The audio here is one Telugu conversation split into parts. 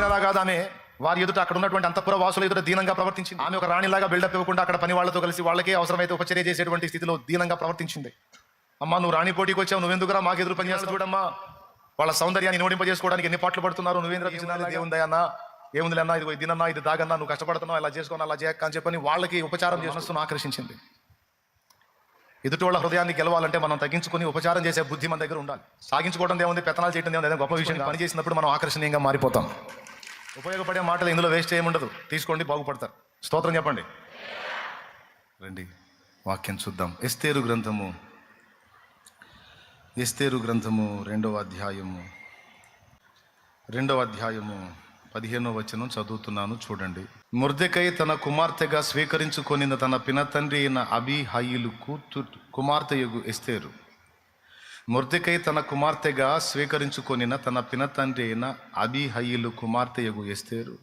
ప్రవర్తించినలా కాదు ఆమె వారి ఎదుట అక్కడ ఉన్నటువంటి అంతఃపుర వాసుల ఎదుట దీనంగా ప్రవర్తించింది. ఆమె ఒక రాణిలాగా బిల్డప్ ఇవ్వకుండా అక్కడ పని వాళ్ళతో కలిసి వాళ్ళకే అవసరమైతే ఉపచర్య చేసేటువంటి స్థితిలో దీనంగా ప్రవర్తించింది. అమ్మా నువ్వు రాణి పోటీకి వచ్చావు నువ్వెందుకురా మాకు ఎదురు పని చూడమ్మా వాళ్ళ సౌందర్యాన్ని నోడింపజేసుకోవడానికి ఎన్ని పాటలు పడుతున్నారు నువ్వేంద్ర పిచ్చినాలి అన్న ఏముంది అన్న ఇది దీనన్నా ఇది దాగన్నా నువ్వు కష్టపడుతున్నావు ఇలా చేసుకోను అలా చేయక్క అని చెప్పని వాళ్ళకి ఉపచారం చేసిన ఆకర్షించింది. ఎదుటి వాళ్ళ హృదయాన్ని గెలవాలంటే మనం తగ్గించుకొని ఉపచారం చేసే బుద్ధి మన దగ్గర ఉండాలి. సాగించుకోవడం ఏముంది పెత్తనాలు చేయడం ఏముంది గొప్ప విషయం పని చేసినప్పుడు మనం ఆకర్షణీయంగా మారిపోతాం. ఉపయోగపడే మాటలు ఇందులో వేస్ట్ చేయముండదు. తీసుకోండి బాగుపడతారు. స్తోత్రం చెప్పండి. రండి వాక్యం చూద్దాం. ఎస్తేరు గ్రంథము. ఎస్తేరు గ్రంథము రెండవ అధ్యాయము. రెండవ అధ్యాయము. పదిహేనో వచనం చదువుతున్నాను చూడండి. ముర్దెకై తన కుమార్తెగా స్వీకరించుకొనిన తన పినతండ్రి అయిన అబిహయిలు కూతురు కుమార్తెయగు ఎస్తేరు. ముర్దెకై తన కుమార్తెగా స్వీకరించుకొనిన తన పినతండ్రి అయిన అబిహయిలు కుమార్తెయగు ఎస్తేరు.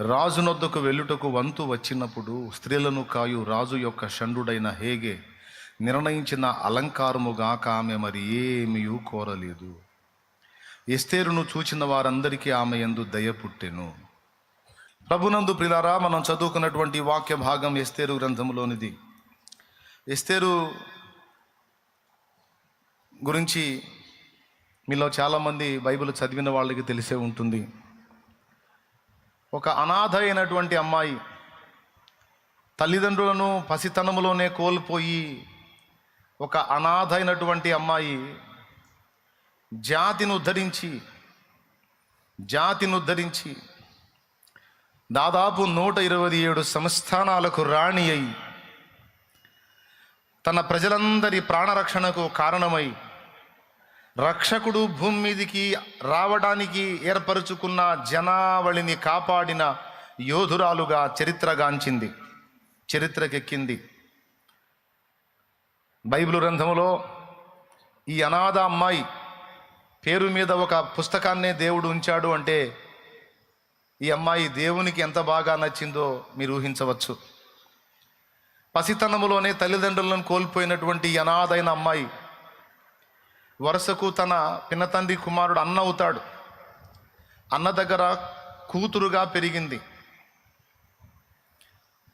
రాజునొద్దకు వెళ్ళుటకు వంతు వచ్చినప్పుడు స్త్రీలను కాయు రాజు యొక్క షండుడైన హేగే నిర్ణయించిన అలంకారముగాక ఆమె మరి ఏమీ కోరలేదు. ఎస్తేరును చూచిన వారందరికీ ఆమె యందు దయ పుట్టెను. ప్రభునందు ప్రిలారా మనం చదువుకున్నటువంటి వాక్య భాగం ఎస్తేరు గ్రంథంలోనిది ఎస్తేరు గురించి మీలో చాలామంది బైబిల్ చదివిన వాళ్ళకి తెలిసే ఉంటుంది. ఒక అనాథ అయినటువంటి అమ్మాయి తల్లిదండ్రులను పసితనములోనే కోల్పోయి ఒక అనాథ అయినటువంటి అమ్మాయి జాతిని ఉద్ధరించి జాతిని ఉద్ధరించి దాదాపు నూట ఇరవై ఏడు సంస్థానాలకు రాణి అయి తన ప్రజలందరి ప్రాణరక్షణకు కారణమై రక్షకుడు భూమి మీదికి రావడానికి ఏర్పరుచుకున్న జనావళిని కాపాడిన యోధురాలుగా చరిత్రగాంచింది చరిత్రకెక్కింది. బైబిల్ గ్రంథములో ఈ అనాథ అమ్మాయి పేరు మీద ఒక పుస్తకాన్నే దేవుడు ఉంచాడు అంటే ఈ అమ్మాయి దేవునికి ఎంత బాగా నచ్చిందో మీరు ఊహించవచ్చు. పసితనములోనే తల్లిదండ్రులను కోల్పోయినటువంటి అనాథైన అమ్మాయి వరుసకు తన పినతండ్రి కుమారుడు అన్న అవుతాడు. అన్న దగ్గర కూతురుగా పెరిగింది.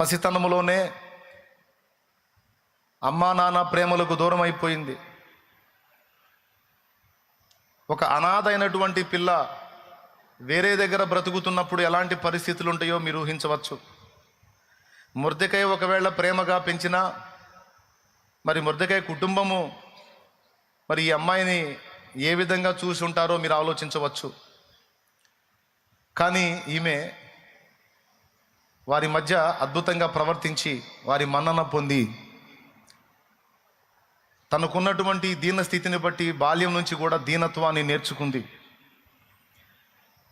పసితనములోనే అమ్మా నాన్న ప్రేమలకు దూరం అయిపోయింది ఒక అనాథైనటువంటి పిల్ల వేరే దగ్గర బ్రతుకుతున్నప్పుడు ఎలాంటి పరిస్థితులు ఉంటాయో మీరు ఊహించవచ్చు. మురదకాయ ఒకవేళ ప్రేమగా పెంచినా మరి మురదకాయ కుటుంబము మరి ఈ అమ్మాయిని ఏ విధంగా చూసి ఉంటారో మీరు ఆలోచించవచ్చు. కానీ ఈమె వారి మధ్య అద్భుతంగా ప్రవర్తించి వారి మన్నన పొంది తనకున్నటువంటి దీన స్థితిని బట్టి బాల్యం నుంచి కూడా దీనత్వాన్ని నేర్చుకుంది.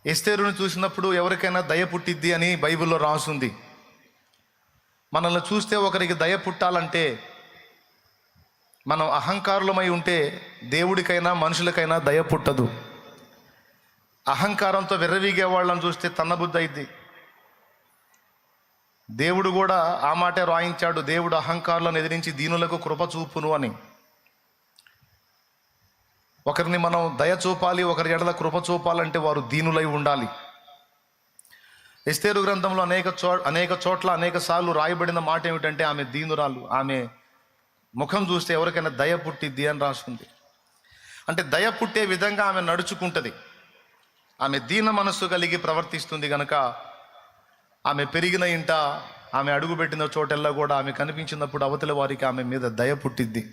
ఎస్తేరుని చూసినప్పుడు ఎవరికైనా దయ పుట్టిద్ది అని బైబిల్లో రాసుంది. మనల్ని చూస్తే ఒకరికి దయ పుట్టాలంటే మనం అహంకారులమై ఉంటే దేవుడికైనా మనుషులకైనా దయ పుట్టదు. అహంకారంతో విర్రవీగే వాళ్ళని చూస్తే తన్నబుద్ధి అయింది దేవుడు కూడా ఆ మాటే రాయించాడు దేవుడు అహంకారులను ఎదిరించి దీనులకు కృప చూపును అని. ఒకరిని మనం దయ చూపాలి ఒకరి ఎడల కృప చూపాలంటే వారు దీనులై ఉండాలి. ఎస్తేరు గ్రంథంలో అనేక చో అనేక చోట్ల అనేక సార్లు రాయబడిన మాట ఏమిటంటే ఆమె దీనురాలు ఆమె ముఖం చూస్తే ఎవరికైనా దయ పుట్టిద్ది అని రాస్తుంది అంటే దయ పుట్టే విధంగా ఆమె నడుచుకుంటుంది. ఆమె దీన మనస్సు కలిగి ప్రవర్తిస్తుంది గనక ఆమె పెరిగిన ఇంట ఆమె అడుగుపెట్టిన చోటెల్లా కూడా ఆమె కనిపించినప్పుడు అవతల వారికి ఆమె మీద దయ పుట్టిద్ది.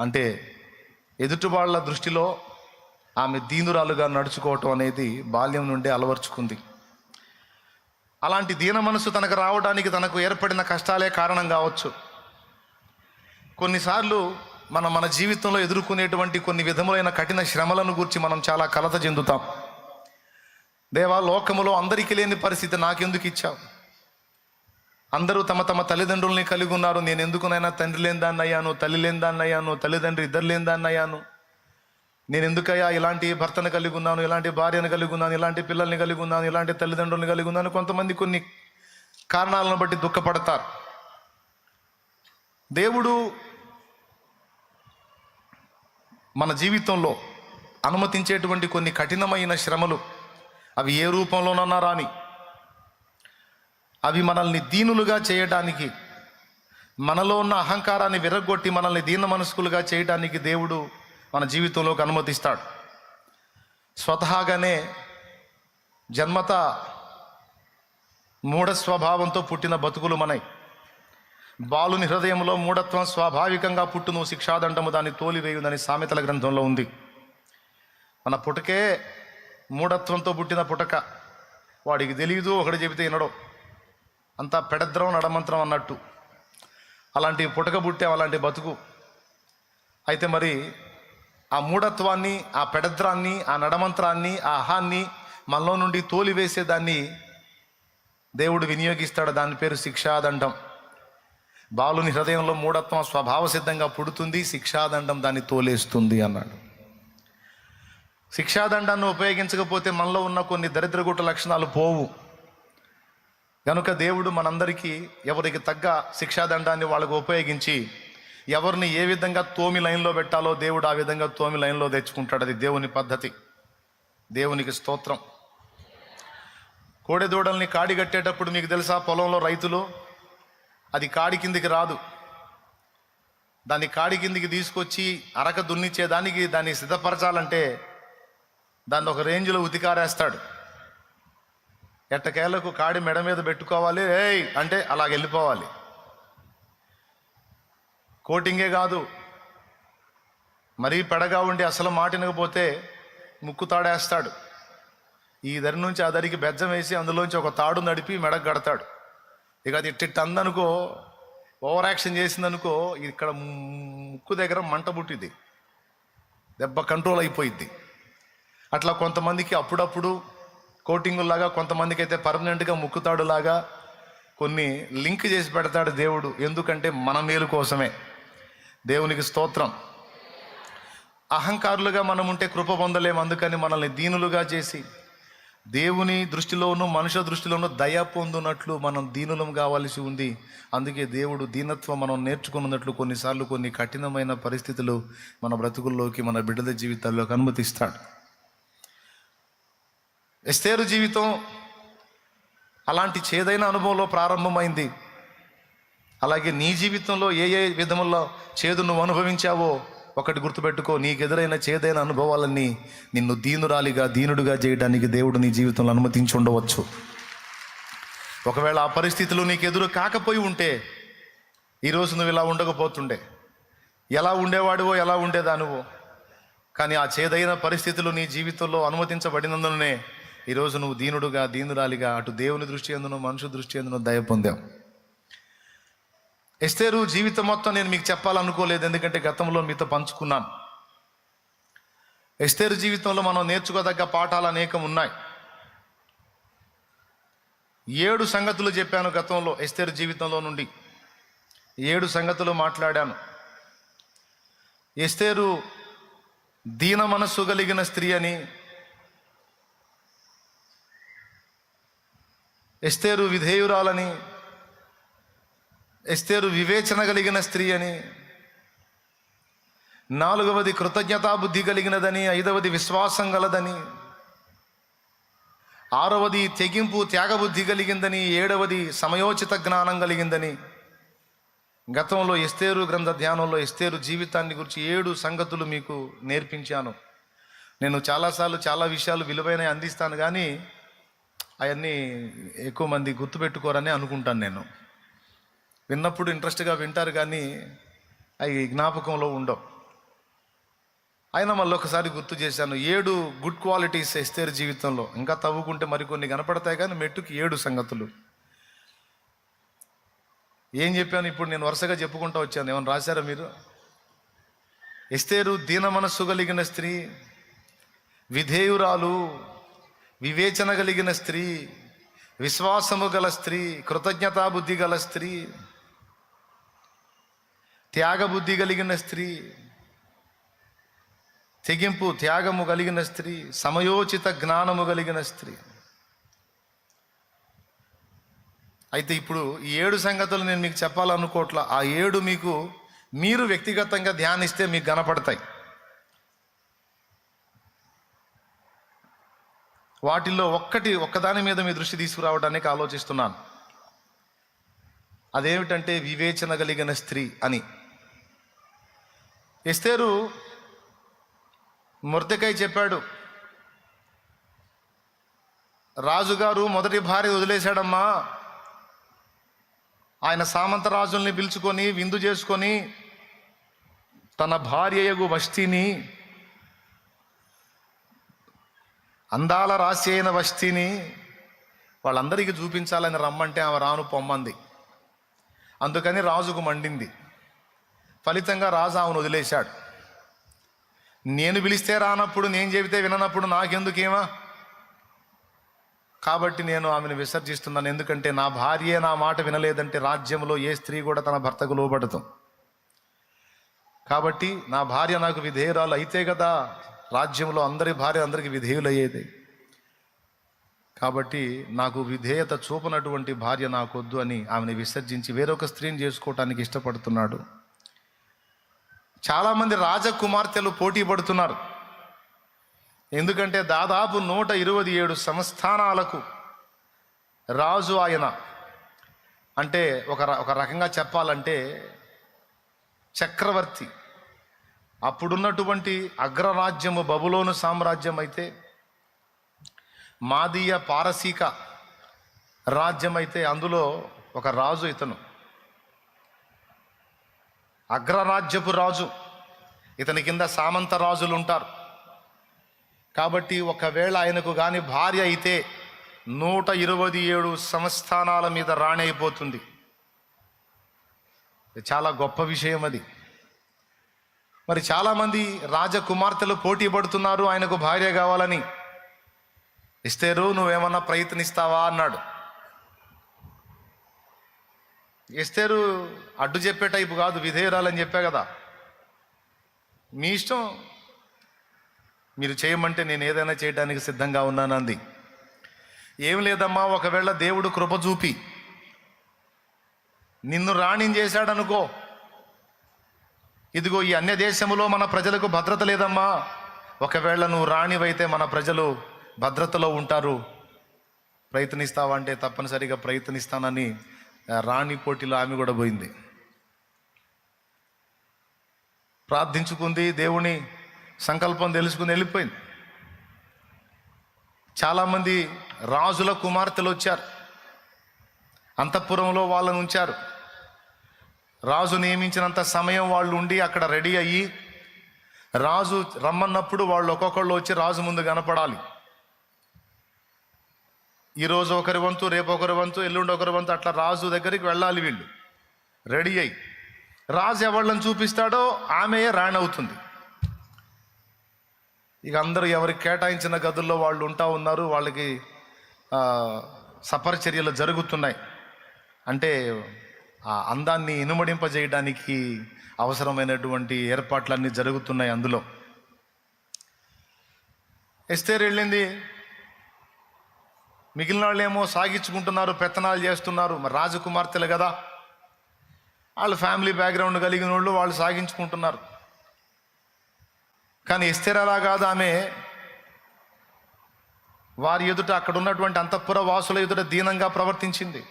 అంటే ఎదుటివాళ్ళ దృష్టిలో ఆమె దీనురాలుగా నడుచుకోవటం అనేది బాల్యం నుండి అలవర్చుకుంది. అలాంటి దీన మనసు తనకు రావడానికి తనకు ఏర్పడిన కష్టాలే కారణం కావచ్చు. కొన్నిసార్లు మనం మన జీవితంలో ఎదుర్కొనేటువంటి కొన్ని విధములైన కఠిన శ్రమలను గురించి మనం చాలా కలత చెందుతాం. దేవా లోకములో అందరికీ లేని పరిస్థితి నాకెందుకు ఇచ్చావు? అందరూ తమ తమ తల్లిదండ్రుల్ని కలిగి ఉన్నారు. నేను ఎందుకునైనా తండ్రి లేని దాన్ని అయ్యాను తల్లి లేని దాన్ని అయ్యాను తల్లిదండ్రి ఇద్దరు లేని దాన్ని అయ్యాను నేను ఎందుకయ్యా ఇలాంటి భర్తను కలిగి ఉన్నాను ఇలాంటి భార్యను కలిగి ఉన్నాను ఇలాంటి పిల్లల్ని కలిగి ఉన్నాను ఇలాంటి తల్లిదండ్రుల్ని కలిగి ఉన్నాను. కొంతమంది కొన్ని కారణాలను బట్టి దుఃఖపడతారు. దేవుడు మన జీవితంలో అనుమతించేటువంటి కొన్ని కఠినమైన శ్రమలు అవి ఏ రూపంలోనన్నా రాని అవి మనల్ని దీనులుగా చేయడానికి మనలో ఉన్న అహంకారాన్ని విరగొట్టి మనల్ని దీన మనస్కులుగా చేయడానికి దేవుడు మన జీవితంలోకి అనుమతిస్తాడు. స్వతహాగానే జన్మత మూఢ స్వభావంతో పుట్టిన బతుకులు మనై బాలుని హృదయంలో మూఢత్వం స్వాభావికంగా పుట్టును శిక్షాదండము దాన్ని తోలివేయుదని సామెతల గ్రంథంలో ఉంది. మన పుటకే మూఢత్వంతో పుట్టిన పుటక వాడికి తెలియదు ఒకటి చెబితే వినడం. అంతా పెడద్రం నడమంత్రం అన్నట్టు. అలాంటి పుటక పుట్టాం అలాంటి బతుకు. అయితే మరి ఆ మూఢత్వాన్ని ఆ పెడద్రాన్ని ఆ నడమంత్రాన్ని ఆ అహాన్ని మనలో నుండి తోలివేసే దాన్ని దేవుడు వినియోగిస్తాడు. దాని పేరు శిక్షాదండం. బాలుని హృదయంలో మూఢత్వం స్వభావ సిద్ధంగా పుడుతుంది. శిక్షాదండం దాన్ని తోలేస్తుంది అన్నాడు. శిక్షాదండాన్ని ఉపయోగించకపోతే మనలో ఉన్న కొన్ని దరిద్రగుట్ట లక్షణాలు పోవు. కనుక దేవుడు మనందరికీ ఎవరికి తగ్గ శిక్షాదండాన్ని వాళ్ళకు ఉపయోగించి ఎవరిని ఏ విధంగా తోమి లైన్లో పెట్టాలో దేవుడు ఆ విధంగా తోమి లైన్లో తెచ్చుకుంటాడు. అది దేవుని పద్ధతి. దేవునికి స్తోత్రం. కోడెదూడల్ని కాడి కట్టేటప్పుడు మీకు తెలుసా పొలంలో రైతులు? అది కాడి కిందికి రాదు. దాన్ని కాడి కిందికి తీసుకొచ్చి అరక దున్నిచ్చేదానికి దాన్ని సిద్ధపరచాలంటే దాన్ని ఒక రేంజ్లో ఉతికారేస్తాడు. ఎట్టకేళ్ళకు కాడి మెడ మీద పెట్టుకోవాలి? ఏయ్! అంటే అలాగ వెళ్ళిపోవాలి. కోటింగే కాదు. మరీ పెడగా ఉండి అసలు మాటినకపోతే ముక్కు తాడేస్తాడు. ఈ దరి నుంచి ఆ దరికి బెజ్జం వేసి అందులోంచి ఒక తాడు నడిపి మెడకు కడతాడు. ఇక అది ఇట్టి అందనుకో ఓవర్ యాక్షన్ చేసిందనుకో ఇక్కడ ముక్కు దగ్గర మంట పుట్టింది దెబ్బ కంట్రోల్ అయిపోయింది అట్లా కొంతమందికి అప్పుడప్పుడు కోటింగుల్లాగా కొంతమందికి అయితే పర్మనెంట్గా ముక్కుతాడులాగా కొన్ని లింక్ చేసి పెడతాడు దేవుడు. ఎందుకంటే మన మేలు కోసమే. దేవునికి స్తోత్రం. అహంకారులుగా మనం ఉంటే కృప పొందలేము అందుకని మనల్ని దీనులుగా చేసి దేవుని దృష్టిలోనూ మనుషుల దృష్టిలోనూ దయ పొందునట్లు మనం దీనులం కావాల్సి ఉంది. అందుకే దేవుడు దీనత్వం మనం నేర్చుకున్నట్లు కొన్నిసార్లు కొన్ని కఠినమైన పరిస్థితులు మన బ్రతుకుల్లోకి మన బిడ్డల జీవితాల్లోకి అనుమతిస్తాడు. ఎస్తేరు జీవితం అలాంటి చేదైన అనుభవంలో ప్రారంభమైంది. అలాగే నీ జీవితంలో ఏ ఏ విధముల్లో చేదు నువ్వు అనుభవించావో ఒకటి గుర్తుపెట్టుకో. నీకు ఎదురైన చేదైన అనుభవాలన్నీ నిన్ను దీనురాలిగా దీనుడుగా చేయడానికి దేవుడు నీ జీవితంలో అనుమతించి ఉండవచ్చు. ఒకవేళ ఆ పరిస్థితులు నీకు ఎదురు కాకపోయి ఉంటే ఈరోజు నువ్వు ఇలా ఉండకపోతుండే. ఎలా ఉండేవాడివో ఎలా ఉండేదానివో. కానీ ఆ చేదైన పరిస్థితులు నీ జీవితంలో అనుమతించబడినందునే ఈరోజు నువ్వు దీనుడుగా దీనురాలిగా అటు దేవుని దృష్టి ఎందును మనుషు దృష్టి ఎందును దయ పొందావు. ఎస్తేరు జీవితం మొత్తం నేను మీకు చెప్పాలనుకోలేదు ఎందుకంటే గతంలో మీతో పంచుకున్నాను. ఎస్తేరు జీవితంలో మనం నేర్చుకోదగ్గ పాఠాలు అనేకం ఉన్నాయి. ఏడు సంగతులు చెప్పాను గతంలో ఎస్తేరు జీవితంలో నుండి. ఏడు సంగతులు మాట్లాడాను. ఎస్తేరు దీన మనస్సు కలిగిన స్త్రీ అని ఎస్తేరు విధేయురాలని ఎస్తేరు వివేచన కలిగిన స్త్రీ అని నాలుగవది కృతజ్ఞతా బుద్ధి కలిగినదని ఐదవది విశ్వాసం గలదని ఆరవది తెగింపు త్యాగబుద్ధి కలిగిందని ఏడవది సమయోచిత జ్ఞానం కలిగిందని. గతంలో ఎస్తేరు గ్రంథ ధ్యానంలో ఎస్తేరు జీవితాన్ని గురించి ఏడు సంగతులు మీకు నేర్పించాను. నేను చాలాసార్లు చాలా విషయాలు విలువైన అందిస్తాను కానీ అవన్నీ ఎక్కువ మంది గుర్తుపెట్టుకోరని అనుకుంటాను నేను. విన్నప్పుడు ఇంట్రెస్ట్గా వింటారు కానీ అవి జ్ఞాపకంలో ఉండవు. అయినా మళ్ళీ ఒకసారి గుర్తు చేశాను ఏడు గుడ్ క్వాలిటీస్ ఎస్తేరు జీవితంలో. ఇంకా తవ్వుకుంటే మరికొన్ని కనపడతాయి కానీ మెట్టుకి ఏడు సంగతులు. ఏం చెప్పాను ఇప్పుడు నేను వరుసగా చెప్పుకుంటూ వచ్చాను. ఏమైనా రాశారా మీరు? ఎస్తేరు దీన మనస్సు కలిగిన స్త్రీ విధేయురాలు వివేచన కలిగిన స్త్రీ విశ్వాసము గల స్త్రీ కృతజ్ఞతాబుద్ధి గల స్త్రీ త్యాగబుద్ధి కలిగిన స్త్రీ తెగింపు త్యాగము కలిగిన స్త్రీ సమయోచిత జ్ఞానము కలిగిన స్త్రీ. అయితే ఇప్పుడు ఈ ఏడు సంగతులు నేను మీకు చెప్పాలనుకోవట్లా ఆ ఏడు మీకు మీరు వ్యక్తిగతంగా ధ్యానిస్తే మీకు కనపడతాయి. వాటిల్లో ఒక్కటి ఒక్కదాని మీద మీ దృష్టి తీసుకురావడానికి ఆలోచిస్తున్నాను. అదేమిటంటే వివేచన కలిగిన స్త్రీ అని. ఎస్తేరు మురతకై చెప్పాడు రాజుగారు మొదటి భార్య వదిలేశాడమ్మా. ఆయన సామంత రాజుల్ని పిలుచుకొని విందు చేసుకొని తన భార్యయగు వస్తీని అందాల రాశి అయిన వస్తీని వాళ్ళందరికీ చూపించాలని రమ్మంటే ఆమె రాను పొమ్మంది. అందుకని రాజుకు మండింది. ఫలితంగా రాజు ఆమెను వదిలేశాడు. నేను పిలిస్తే రానప్పుడు నేను చెబితే విననప్పుడు నాకెందుకేమా? కాబట్టి నేను ఆమెను విసర్జిస్తున్నాను. ఎందుకంటే నా భార్య నా మాట వినలేదంటే రాజ్యంలో ఏ స్త్రీ కూడా తన భర్తకు లోబడతాం కాబట్టి నా భార్య నాకు విధేయురాలు అయితే కదా? రాజ్యంలో అందరి భార్య అందరికి విధేయులయ్యేది. కాబట్టి నాకు విధేయత చూపనటువంటి భార్య నాకొద్దు అని ఆమెను విసర్జించి వేరొక స్త్రీని చేసుకోవటానికి ఇష్టపడుతున్నాడు. చాలామంది రాజకుమార్తెలు పోటీ పడుతున్నారు. ఎందుకంటే దాదాపు నూట ఇరవై ఏడు సంస్థానాలకు రాజు ఆయన. అంటే ఒక ఒక రకంగా చెప్పాలంటే చక్రవర్తి. అప్పుడున్నటువంటి అగ్రరాజ్యము బబులోను సామ్రాజ్యం అయితే మాదీయ పారసీక రాజ్యం అయితే అందులో ఒక రాజు ఇతను. అగ్రరాజ్యపు రాజు. ఇతని కింద సామంత రాజులు ఉంటారు కాబట్టి ఒకవేళ ఆయనకు కానీ భార్య అయితే నూట ఇరవై ఏడు సంస్థానాల మీద రాణి అయిపోతుంది. చాలా గొప్ప విషయం అది. మరి చాలామంది రాజకుమార్తెలు పోటీ పడుతున్నారు ఆయనకు భార్య కావాలని. ఇస్తేరు నువ్వేమన్నా ప్రయత్నిస్తావా? అన్నాడు. ఇస్తేరు అడ్డు చెప్పే టైపు కాదు విధేయురాలని చెప్పా కదా. మీ ఇష్టం. మీరు చేయమంటే నేను ఏదైనా చేయడానికి సిద్ధంగా ఉన్నానంది. ఏం లేదమ్మా ఒకవేళ దేవుడు కృప చూపి నిన్ను రాణిం చేశాడనుకో ఇదిగో ఈ అన్య దేశములో మన ప్రజలకు భద్రత లేదమ్మా. ఒకవేళ నువ్వు రాణివైతే మన ప్రజలు భద్రతలో ఉంటారు. ప్రయత్నిస్తావంటే తప్పనిసరిగా ప్రయత్నిస్తానని రాణి పోటీలో ఆమె కూడా పోయింది. ప్రార్థించుకుంది దేవుని సంకల్పం తెలుసుకుని వెళ్ళిపోయింది. చాలామంది రాజుల కుమార్తెలు వచ్చారు. అంతఃపురంలో వాళ్ళని ఉంచారు. రాజు నియమించినంత సమయం వాళ్ళు ఉండి అక్కడ రెడీ అయ్యి రాజు రమ్మన్నప్పుడు వాళ్ళు ఒక్కొక్కళ్ళు వచ్చి రాజు ముందు కనపడాలి. ఈరోజు ఒకరి వంతు రేపు ఒకరి వంతు ఎల్లుండి ఒకరి వంతు అట్లా రాజు దగ్గరికి వెళ్ళాలి వీళ్ళు. రెడీ అయ్యి. రాజు ఎవళ్ళని చూపిస్తాడో ఆమెయే రాణవుతుంది ఇక అందరూ ఎవరికి కేటాయించిన గదుల్లో వాళ్ళు ఉంటా ఉన్నారు వాళ్ళకి సపరచర్యలు జరుగుతున్నాయి. అంటే ఆ అందాన్ని ఇనుమడింపజేయడానికి అవసరమైనటువంటి ఏర్పాట్లన్నీ జరుగుతున్నాయి అందులో. ఎస్తేర్ వెళ్ళింది. మిగిలిన వాళ్ళు ఏమో సాగించుకుంటున్నారు పెత్తనాలు చేస్తున్నారు. మరి రాజకుమార్తెలు కదా. వాళ్ళ ఫ్యామిలీ బ్యాక్గ్రౌండ్ కలిగిన వాళ్ళు వాళ్ళు సాగించుకుంటున్నారు. కానీ ఎస్తేర్ అలా కాదు ఆమె. వారి ఎదుట అక్కడ ఉన్నటువంటి అంతఃపుర వాసుల ఎదుట దీనంగా ప్రవర్తించింది.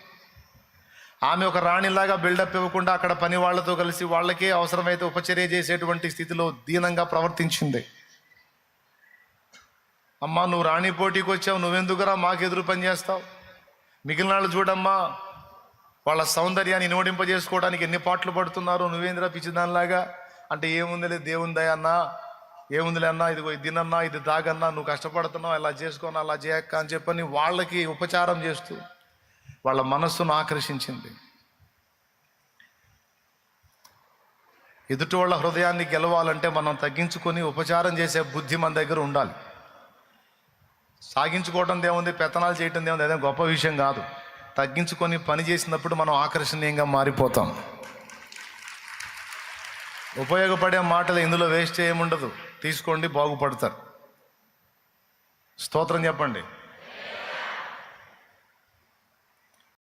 ఆమె ఒక రాణిలాగా బిల్డప్ ఇవ్వకుండా అక్కడ పని వాళ్ళతో కలిసి వాళ్ళకే అవసరమైతే ఉపచర్య చేసేటువంటి స్థితిలో దీనంగా ప్రవర్తించింది. అమ్మా నువ్వు రాణి పోటీకి వచ్చావు నువ్వెందుకురా మాకు ఎదురు పని చేస్తావు? మిగిలిన వాళ్ళు చూడమ్మా వాళ్ళ సౌందర్యాన్ని నోడింపజేసుకోవడానికి ఎన్ని పాటలు పడుతున్నారు నువ్వేంద్రా పిచ్చిదానిలాగా? అంటే ఏముందిలే దేవుంది దయ అన్నా ఏముందిలే అన్నా ఇదిగో ఇది తినన్నా ఇది తాగన్నా నువ్వు కష్టపడుతున్నావు ఇలా చేసుకోను అలా చేయక్క అని చెప్పని వాళ్ళకి ఉపచారం చేస్తూ వాళ్ళ మనస్సును ఆకర్షించింది. ఎదుటి వాళ్ళ హృదయాన్ని గెలవాలంటే మనం తగ్గించుకొని ఉపచారం చేసే బుద్ధి మన దగ్గర ఉండాలి. సాగించుకోవటం దేవుంది పెత్తనాలు చేయటం ఏముంది అదే గొప్ప విషయం కాదు. తగ్గించుకొని పని చేసినప్పుడు మనం ఆకర్షణీయంగా మారిపోతాం. ఉపయోగపడే మాటలు ఇందులో వేస్ట్ చేయముండదు తీసుకోండి బాగుపడతారు. స్తోత్రం చెప్పండి.